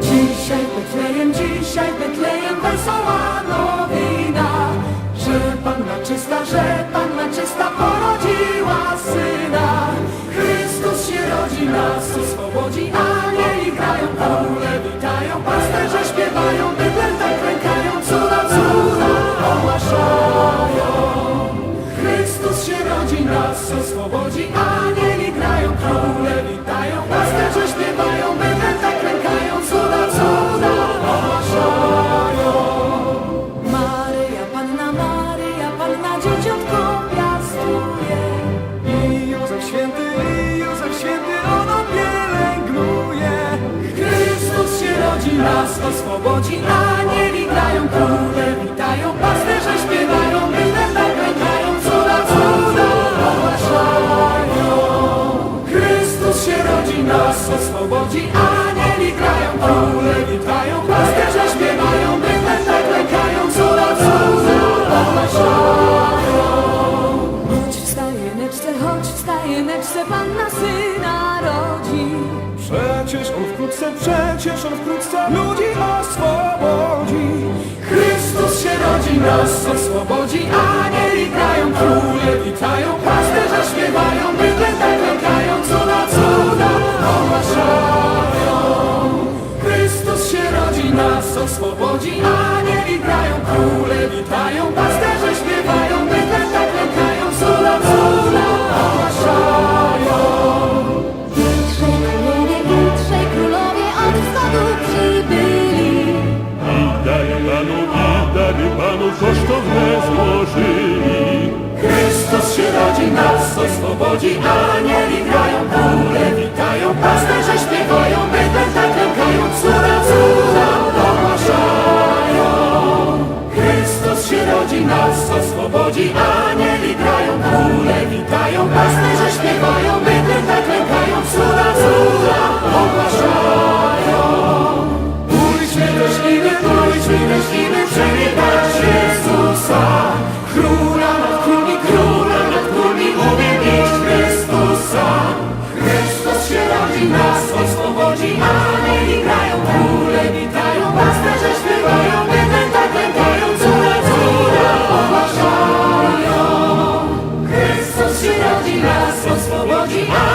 Dzisiaj Betlejem, dzisiaj Betlejem wesoła nowina, że Panna czysta, że Panna czysta porodziła Syna. Chrystus się rodzi, nas nas oswobodzi, anieli grają, króle witają, pasterze śpiewają, Bydlę tak klękają, cuda, cuda ogłaszają. Maryja, Panna Maryja, Panna dzieciątko piastuje. I Józef święty, i Józef święty, ono pielęgnuje. Chrystus się rodzi, nas oswobodzi, anieli grają, króle nas oswobodzi, anieli grają, króle witają, pasterze śpiewają, Bydlę tak klękają, cuda, cuda ogłaszają. Choć wstaje neczce, choć wstaje neczce, Panna Syna rodzi. Przecież on wkrótce, przecież on wkrótce ludzi oswobodzi. Chrystus się rodzi, nas oswobodzi, anieli grają, króle witają, nas oswobodzi, anieli grają, króle witają, pasterze śpiewają, bydlę tak klękają, cuda, cuda ogłaszają. Trzej królowie i trzej królowie od wschodu przybyli. Dary Panu, dary Panu kosztowne złożyli. Chrystus się rodzi, nas oswobodzi, anieli grają, króle witają, pasterze śpiewają, bydlę Oswobodzi, anieli grają, Happy birthday.